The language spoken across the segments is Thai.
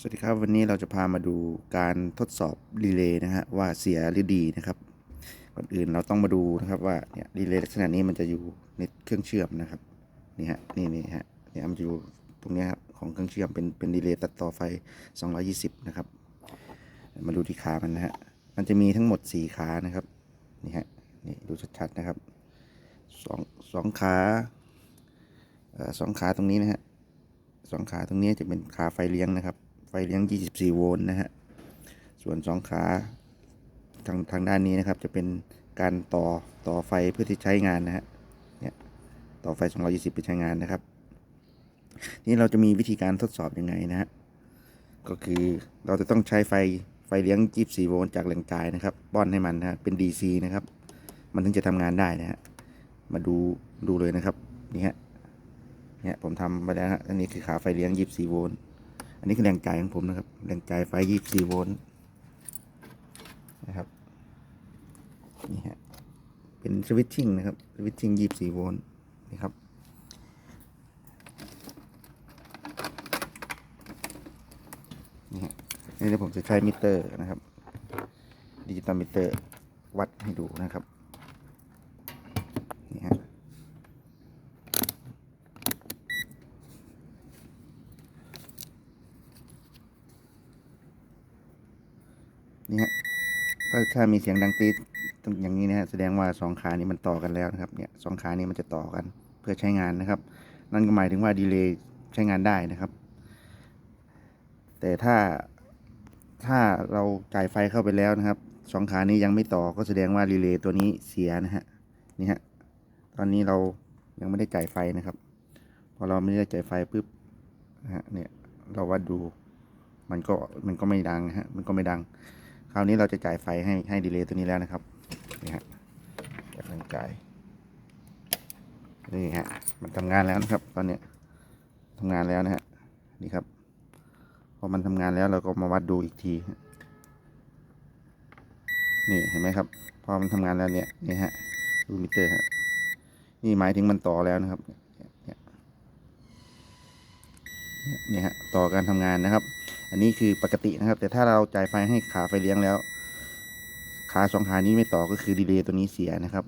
สวัสดีครับวันนี้เราจะพามาดูการทดสอบรีเลย์นะฮะว่าเสียหรือดีนะครับ ก่อนอื่นเราต้องมาดูนะครับว่าเนี่ยรีเลย์ลักษณะนี้มันจะอยู่ในเครื่องเชื่อมนะครับนี่ฮะนี่นี่ฮะเนี่ยมันจะอยู่ตรงนี้ครับของเครื่องเชื่อมเป็นเป็นรีเลย์ตัดต่อไฟ 220 นะครับ มาดูที่ขามันนะฮะมันจะมีทั้งหมด 4 ขานะครับนี่ฮะนี่ดูชัดๆนะครับสองสองขาเอ่อสองขาตรงนี้นะฮะสองขาตรงนี้จะเป็นขาไฟเลี้ยงนะครับ ไฟเลี้ยง 24 โวลต์นะฮะ ส่วนสองขาทางทางด้านนี้นะครับจะเป็นการต่อต่อไฟเพื่อที่ใช้งานนะฮะ เนี่ยต่อไฟ 220 ไปใช้งานนะครับ นี่เราจะมีวิธีการทดสอบยังไงนะฮะ ก็คือเราจะต้องใช้ไฟไฟเลี้ยง 24 โวลต์จากแหล่งจ่ายนะครับ ป้อนให้มันนะฮะเป็น DC นะครับ มันถึงจะทำงานได้นะฮะ มาดูดูเลยนะครับ นี่ฮะ เนี่ยผมทำไปแล้วฮะ อันนี้คือขาไฟเลี้ยง 24 โวลต์ อันนี้คือแรงจ่ายของผมนะครับ แรงจ่ายไฟ 24 โวลต์นะครับนี่ฮะเป็นสวิตชิ่งนะครับสวิตชิ่ง 24 โวลต์นี่ครับนี่ฮะนี่เดี๋ยวผมจะใช้มิเตอร์นะครับดิจิตอลมิเตอร์วัดให้ดูนะครับนี่ฮะ นี่ฮะถ้าถ้ามีเสียงดังตีตรงอย่างนี้นะฮะแสดงว่าสองขานี้มันต่อกันแล้วนะครับเนี่ยสองขานี้มันจะต่อกันเพื่อใช้งานนะครับ นั่นก็หมายถึงว่าดีเลย์ใช้งานได้นะครับ แต่ถ้าถ้าเราจ่ายไฟเข้าไปแล้วนะครับสองขานี้ยังไม่ต่อก็แสดงว่ารีเลย์ตัวนี้เสียนะฮะนี่ฮะตอนนี้เรายังไม่ได้จ่ายไฟนะครับ พอเราไม่ได้จ่ายไฟปุ๊บนะฮะเนี่ยเราวัดดูมันก็มันก็ไม่ดังฮะมันก็ไม่ดัง คราวนี้เราจะจ่ายไฟให้ให้ดีเลย์ตัวนี้แล้วนะครับนี่ฮะจากแรงจ่ายนี่ฮะมันทำงานแล้วนะครับ ตอนเนี้ยทำงานแล้วนะฮะนี่ครับพอมันทำงานแล้วเราก็มาวัดดูอีกทีนี่เห็นไหมครับพอมันทำงานแล้วเนี่ยนี่ฮะดูมิเตอร์ฮะนี่หมายถึงมันต่อแล้วนะครับเนี่ยฮะต่อการทำงานนะครับ อันนี้คือปกตินะครับ แต่ถ้าเราจ่ายไฟให้ขาไฟเลี้ยงแล้ว ขาสองขานี้ไม่ต่อก็คือดีเลย์ตัวนี้เสียนะครับ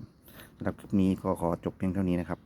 สำหรับคลิปนี้ก็ขอจบเพียงเท่านี้นะครับ